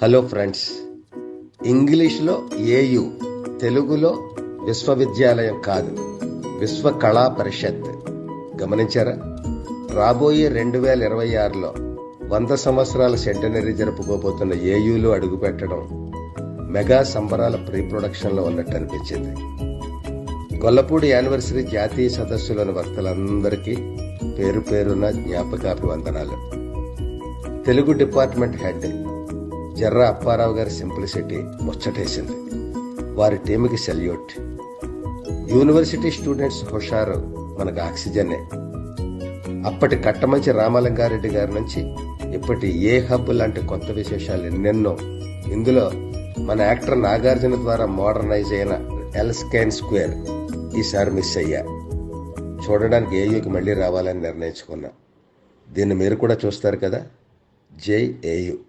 Hello friends ఇంగ్లీష్లో AU తెలుగులో విశ్వవిద్యాలయం కాదు విశ్వ కళా పరిషత్ గమనించారా రాబోయే రెండు వేల ఇరవై ఆరులో వంద సంవత్సరాల సెంటనరీ జరుపుకోబోతున్న ఏయులో అడుగుపెట్టడం మెగా సంబరాల ప్రీ ప్రొడక్షన్లో ఉన్నట్టు అనిపించింది గొల్లపూడి యానివర్సరీ జాతీయ సదస్సులోని వక్తలందరికీ పేరు పేరున జ్ఞాపకాభివందనాలు తెలుగు డిపార్ట్మెంట్ హెడ్ జర్రా అప్పారావు గారి సింప్లిసిటీ ముచ్చటేసింది. వారి టీంకి సెల్యూట్. యూనివర్సిటీ స్టూడెంట్స్ హుషారు మనకు ఆక్సిజనే. అప్పటి కట్టమంచి రామలింగారెడ్డి గారి నుంచి ఇప్పటి ఏ హబ్ లాంటి కొత్త విశేషాలు ఎన్నెన్నో ఇందులో మన యాక్టర్ నాగార్జున ద్వారా మోడర్నైజ్ అయిన ఎల్స్కైన్ స్క్వేర్ ఈసారి మిస్ అయ్యా. చూడడానికి ఏయుకి మళ్ళీ రావాలని నిర్ణయించుకున్నా. దీన్ని మీరు కూడా చూస్తారు కదా? జై ఏయు